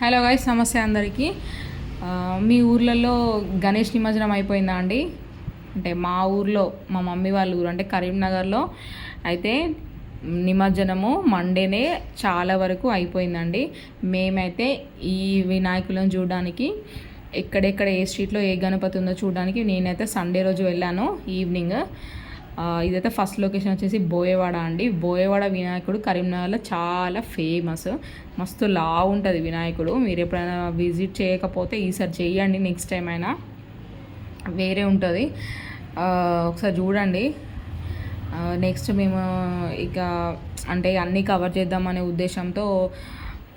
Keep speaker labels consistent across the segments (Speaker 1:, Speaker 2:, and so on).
Speaker 1: Hello guys నమస్తే అందరికీ. మీ ఊర్లలో గణేష్ నిమజ్జనం అయిపోయిందా అండి? అంటే మా ఊర్లో మా మమ్మీ వాళ్ళ ఊరు అంటే కరీంనగర్లో అయితే నిమజ్జనము మండేనే చాలా వరకు అయిపోయిందండి. మేమైతే ఈ వినాయకులను చూడడానికి ఎక్కడెక్కడ ఏ స్ట్రీట్లో ఏ గణపతి ఉందో చూడడానికి నేనైతే సండే రోజు వెళ్ళాను ఈవినింగ్ ఇదైతే ఫస్ట్ లొకేషన్ వచ్చేసి బోయవాడ అండి. బోయవాడ వినాయకుడు కరీంనగర్లో చాలా ఫేమస్ మస్తు లా ఉంటుంది వినాయకుడు. మీరు ఎప్పుడైనా విజిట్ చేయకపోతే ఈసారి చేయండి నెక్స్ట్ టైం అయినా. వేరే ఉంటుంది. ఒకసారి చూడండి. నెక్స్ట్ మేము ఇక అంటే అన్నీ కవర్ చేద్దామనే ఉద్దేశంతో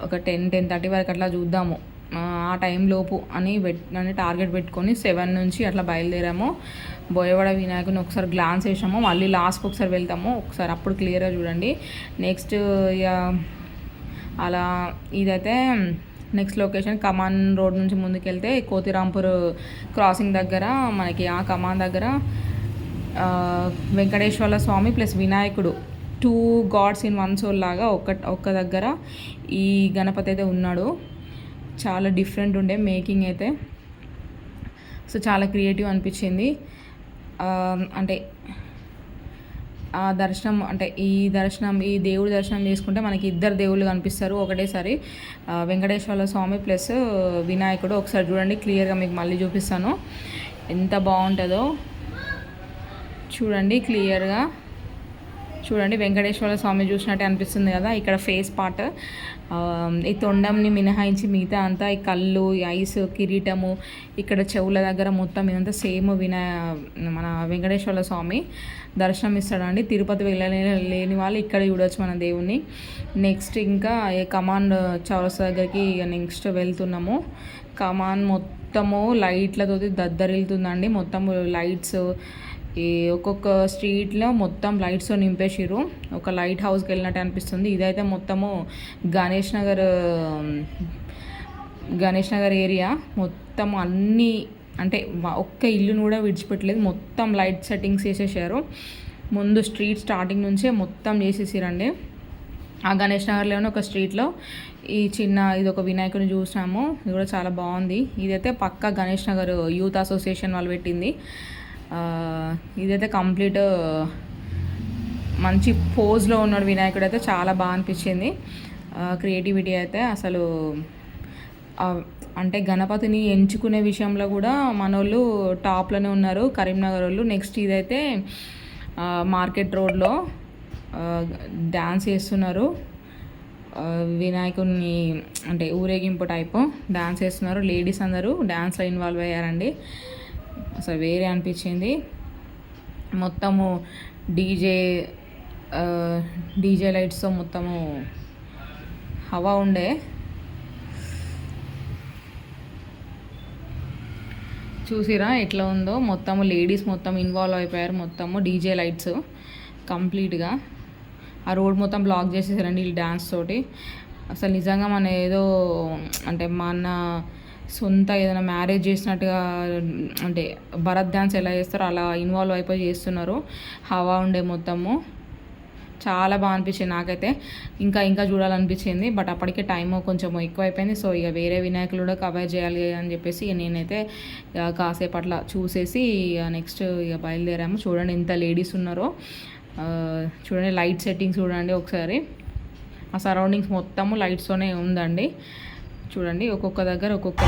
Speaker 1: ఒక టెన్ టెన్ థర్టీ వరకు అట్లా చూద్దాము. ఆ, టైంలోపు అని పెట్ అని టార్గెట్ పెట్టుకొని సెవెన్ నుంచి అట్లా బయలుదేరాము. బోయవాడ వినాయకుని ఒకసారి గ్లాన్స్ వేసాము. మళ్ళీ లాస్ట్కి ఒకసారి వెళ్తాము. ఒకసారి అప్పుడు క్లియర్గా చూడండి. నెక్స్ట్ ఇక అలా ఇదైతే నెక్స్ట్ లొకేషన్ కమాన్ రోడ్ నుంచి ముందుకెళ్తే కోతిరాంపూర్ క్రాసింగ్ దగ్గర మనకి ఆ కమాన్ దగ్గర వెంకటేశ్వర స్వామి ప్లస్ వినాయకుడు. Two gods in one soul లాగా ఒక్క ఒక్క దగ్గర ఈ గణపతి అయితే ఉన్నాడు. చాలా డిఫరెంట్ ఉండే మేకింగ్ అయితే. సో చాలా క్రియేటివ్ అనిపించింది. అంటే ఆ దర్శనం అంటే ఈ దర్శనం ఈ దేవుడి దర్శనం చేసుకుంటే మనకి ఇద్దరు దేవుళ్ళు కనిపిస్తారు ఒకటేసారి. వెంకటేశ్వర స్వామి ప్లస్ వినాయకుడు. ఒకసారి చూడండి క్లియర్గా మీకు మళ్ళీ చూపిస్తాను. ఎంత బాగుంటుందో. చూడండి క్లియర్గా. చూడండి వెంకటేశ్వర స్వామి చూసినట్టు అనిపిస్తుంది కదా ఇక్కడ ఫేస్ పార్ట్. ఈ తొండంని మినహాయించి మిగతా అంతా ఈ కళ్ళు ఈ ఐస్ కిరీటము ఇక్కడ చెవుల దగ్గర మొత్తం ఇదంతా సేమ్ వినయ మన వెంకటేశ్వర స్వామి దర్శనం ఇస్తాడండి. తిరుపతి వెళ్ళలే లేని వాళ్ళు ఇక్కడ చూడొచ్చు మన దేవుణ్ణి. నెక్స్ట్ ఇంకా కమాండ్ చౌరస్తా దగ్గరికి నెక్స్ట్ వెళ్తున్నాము. కమాన్ మొత్తము లైట్లతో దద్దరిల్తుందండి. మొత్తము లైట్స్ ఈ ఒక్కొక్క స్ట్రీట్లో మొత్తం లైట్స్తో నింపేసిరు ఒక లైట్ హౌస్కి వెళ్ళినట్టు అనిపిస్తుంది. ఇదైతే మొత్తము గణేష్ నగర్ గణేష్ నగర్ ఏరియా. మొత్తం అన్నీ అంటే ఒక్క ఇల్లును కూడా విడిచిపెట్టలేదు. మొత్తం లైట్ సెట్టింగ్స్ చేసేసారు. ముందు స్ట్రీట్ స్టార్టింగ్ నుంచే మొత్తం చేసేసారండి. ఆ గణేష్ నగర్లోనే ఒక స్ట్రీట్లో ఈ చిన్న ఇది ఒక వినాయకుని చూసాము. ఇది కూడా చాలా బాగుంది. ఇదైతే పక్క గణేష్ నగర్ యూత్ అసోసియేషన్ వాళ్ళు పెట్టింది. ఇదైతే కంప్లీట్ మంచి పోజ్లో ఉన్నాడు వినాయకుడు అయితే చాలా బాగా అనిపించింది. క్రియేటివిటీ అయితే అసలు అంటే గణపతిని ఎంచుకునే విషయంలో కూడా మనోళ్ళు టాప్లోనే ఉన్నారు. కరీంనగర్ వాళ్ళు నెక్స్ట్ ఇదైతే మార్కెట్ రోడ్లో డ్యాన్స్ చేస్తున్నారు. వినాయకుడిని అంటే ఊరేగింపు టైపు డ్యాన్స్ చేస్తున్నారు. లేడీస్ అందరూ డ్యాన్స్లో ఇన్వాల్వ్ అయ్యారండి. అసలు వేరే అనిపించింది. మొత్తము డీజే డీజే లైట్స్తో మొత్తము హవా ఉండే. చూసిరా ఎట్లా ఉందో? మొత్తము లేడీస్ మొత్తం ఇన్వాల్వ్ అయిపోయారు. మొత్తము డీజే లైట్స్ కంప్లీట్గా. ఆ రోడ్ మొత్తం బ్లాక్ చేసేసారండి వీళ్ళు డ్యాన్స్ తోటి. అసలు నిజంగా మన ఏదో అంటే మన సొంత ఏదైనా మ్యారేజ్ చేసినట్టుగా అంటే భరత్ డ్యాన్స్ ఎలా చేస్తారో అలా ఇన్వాల్వ్ అయిపోయి చేస్తున్నారు. హవా ఉండే మొత్తము. చాలా బాగా అనిపించింది నాకైతే. ఇంకా ఇంకా చూడాలనిపించింది బట్ అప్పటికే టైం కొంచెం ఎక్కువైపోయింది. సో ఇక వేరే వినాయకులు కూడా కవర్ చేయాలి అని చెప్పేసి నేనైతే ఇక కాసేపు అట్లా చూసేసి ఇక నెక్స్ట్ ఇక బయలుదేరాము. చూడండి ఎంత లేడీస్ ఉన్నారో. చూడండి లైట్ సెట్టింగ్స్ చూడండి ఒకసారి. ఆ సరౌండింగ్స్ మొత్తము లైట్స్తోనే ఉందండి. చూడండి ఒక్కొక్క దగ్గర ఒక్కొక్క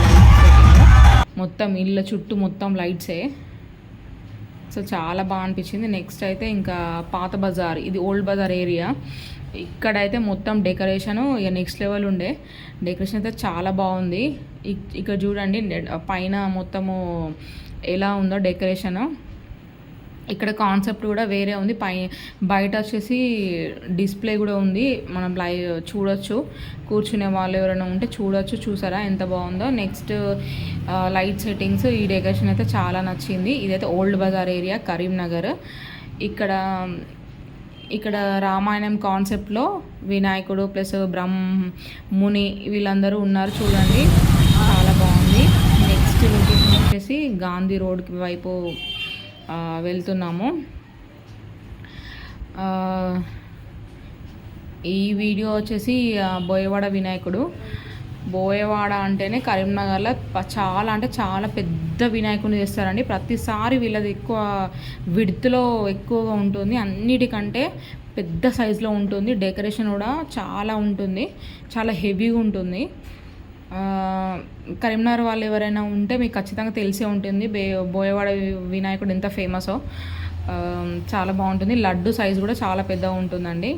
Speaker 1: మొత్తం ఇళ్ళ చుట్టూ మొత్తం లైట్సే సో చాలా బాగా అనిపించింది. నెక్స్ట్ అయితే ఇంకా పాత బజార్ ఇది ఓల్డ్ బజార్ ఏరియా ఇక్కడైతే మొత్తం డెకరేషన్ ఇక నెక్స్ట్ లెవెల్ ఉండే. డెకరేషన్ అయితే చాలా బాగుంది. ఇక్కడ చూడండి పైన మొత్తము ఎలా ఉందో డెకరేషన్ ఇక్కడ కాన్సెప్ట్ కూడా వేరే ఉంది. పై బయట వచ్చేసి డిస్ప్లే కూడా ఉంది. మనం లై చూడొచ్చు. కూర్చునే వాళ్ళు ఎవరైనా ఉంటే చూడొచ్చు చూసారా ఎంత బాగుందో. నెక్స్ట్ లైట్ సెట్టింగ్స్ ఈ డెకరేషన్ అయితే చాలా నచ్చింది. ఇదైతే ఓల్డ్ బజార్ ఏరియా కరీంనగర్ ఇక్కడ ఇక్కడ రామాయణం కాన్సెప్ట్లో వినాయకుడు ప్లస్ బ్రహ్మ ముని వీళ్ళందరూ ఉన్నారు చూడండి. చాలా బాగుంది. నెక్స్ట్ లొకేషన్ వచ్చేసి గాంధీ రోడ్కి వైపు వెళ్తున్నాము. ఈ వీడియో వచ్చేసి బోయవాడ వినాయకుడు. బోయవాడ అంటేనే కరీంనగర్లో చాలా అంటే చాలా పెద్ద వినాయకుడిని చేస్తారండి. ప్రతిసారి వీళ్ళది ఎక్కువ విడుతులో ఎక్కువగా ఉంటుంది. అన్నిటికంటే పెద్ద సైజులో ఉంటుంది. డెకరేషన్ కూడా చాలా ఉంటుంది. చాలా హెవీగా ఉంటుంది. కరీంనగర్ వాళ్ళు ఎవరైనా ఉంటే మీకు ఖచ్చితంగా తెలిసే ఉంటుంది. బే బోయవాడ వినాయకుడు ఎంత ఫేమసో. చాలా బాగుంటుంది. లడ్డు సైజు కూడా చాలా పెద్దగా ఉంటుందండి.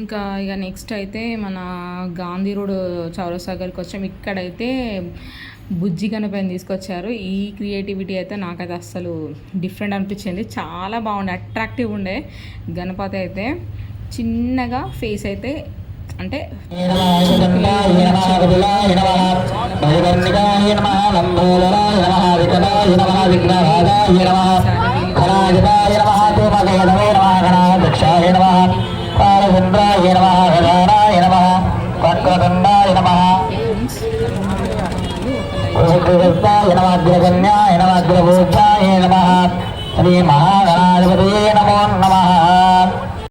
Speaker 1: ఇంకా ఇక నెక్స్ట్ అయితే మన గాంధీ రోడ్ చౌరస్తా దగ్గరికి వచ్చాం. ఇక్కడైతే బుజ్జి గణపతిని తీసుకొచ్చారు ఈ క్రియేటివిటీ అయితే నాకైతే అస్సలు డిఫరెంట్ అనిపించింది చాలా బాగుండే అట్రాక్టివ్ ఉండే గణపతి అయితే చిన్నగా ఫేస్ అయితే అంటే ఋషికృతాయ నమాగ్రగణ్యాయ నమాగ్రభూతాయ నమ.
Speaker 2: శ్రీ మహాగణాధిపతయే నమో నమః.